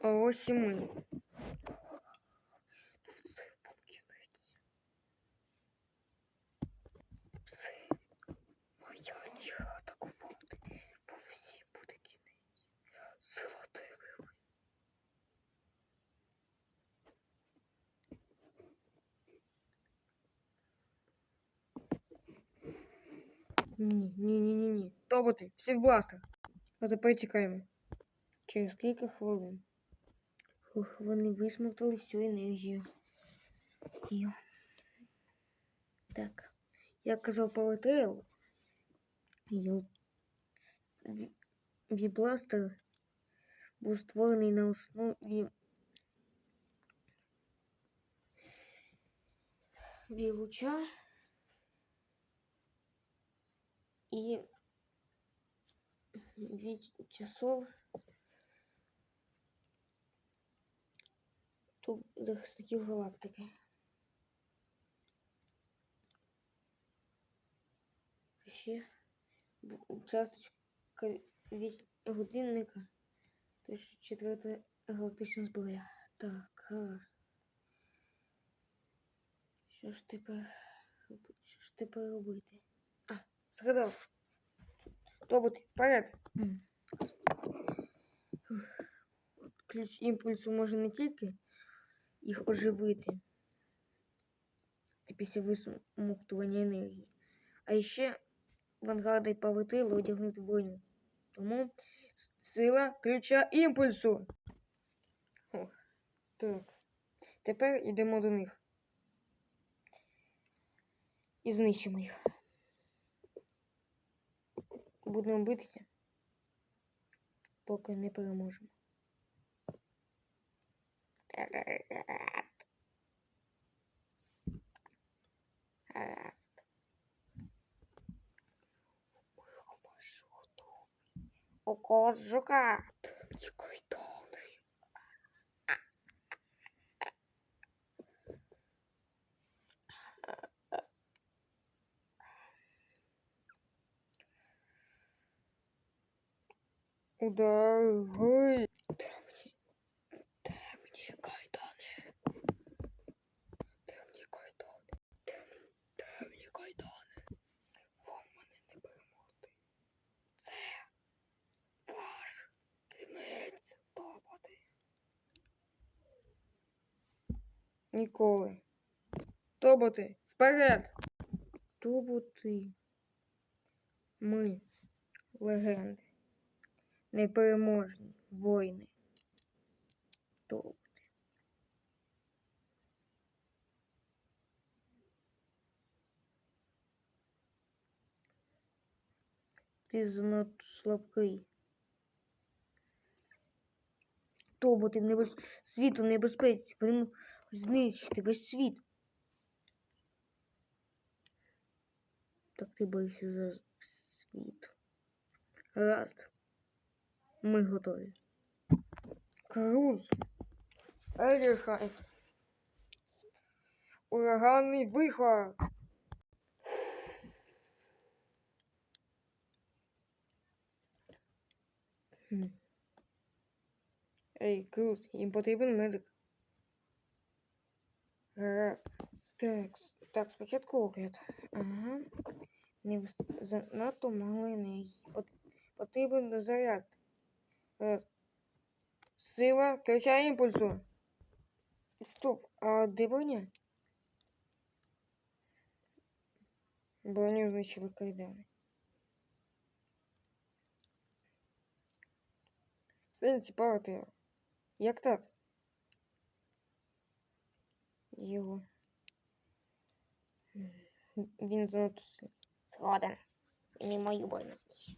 А ось і ми. Все покинеться. Все. Моя ніга атакувати. Бо всі буде кінець. Сила тебе. Ні, ні, ні, ні, ні. Тоботи, всі в бластер. А тепер тікаємо. Через кілька хвилин. Вони висмоктали всю енергію. Йо. Так. Як казав Палетейл, йо... Ві- Вібластер був створений на основі Вілуча і від часов тут захисників галактики. Ще часточка від годинника, то що четверта галактична зброя. Так, гаразд. Що ж тепер що ж тепер робити? А, згадав. Тобот, вперед! Ключ імпульсу може не тільки їх оживити та після висмоктування енергії, а ще Вангарда і Паветила одягнути броню. Тому сила ключа імпульсу. О, так. Тепер йдемо до них. І знищимо їх. Будемо битися, поки не переможемо. Гаразд. Гаразд. У кожука. Який довгий. Удар гей. Ніколи. Тоботи, вперед! Тоботи. Ми легенди. Непереможні воїни. Тоботи. Ти занадто слабкий. Тоботи в небез... світу небезпеці. Вони знищити весь світ. Так ти боїшся за світ. Гаразд. Ми готові. Круз. Еріхайт. Ураганний вихор. Ей, Круз, їм потрібен медик. Гаразд. Так, так, спочатку огляд. Ага. Не занадто. Пот- Потрібен заряд. Гаразд. Сила ключа імпульсу. Стоп, а де броня? Броню знищили кайдани. Сенсі партер. Як так? Його. Він занадто. Згоден. І мою броню знищив.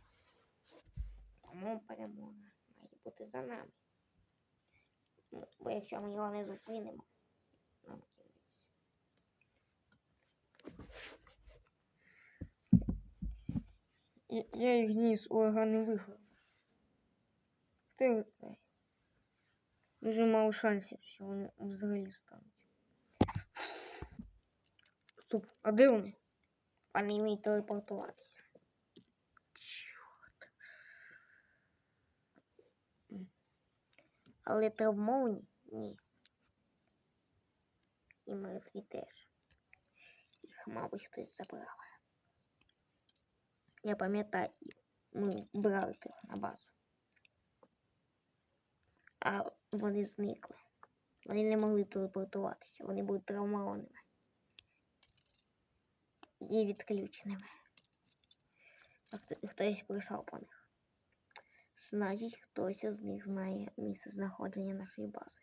Тому перемога має бути за нами. Ну, Бо якщо ми його не зупинимо, нам кінець. Я, їх ніс ураганним вихором. Хто його знає? Дуже мало шансів, що вони взагалі стануть. Стоп, а де вони? Вони вміють телепортуватися. Чорт. Але травмовані ні. І мертві теж. Їх, мабуть, хтось забрав. Я пам'ятаю, ми брали трохи на базу. А вони зникли. Вони не могли телепортуватися, вони були травмованими і відключеними. Хтось прийшов по них. Значить, хтось із них знає місце знаходження нашої бази.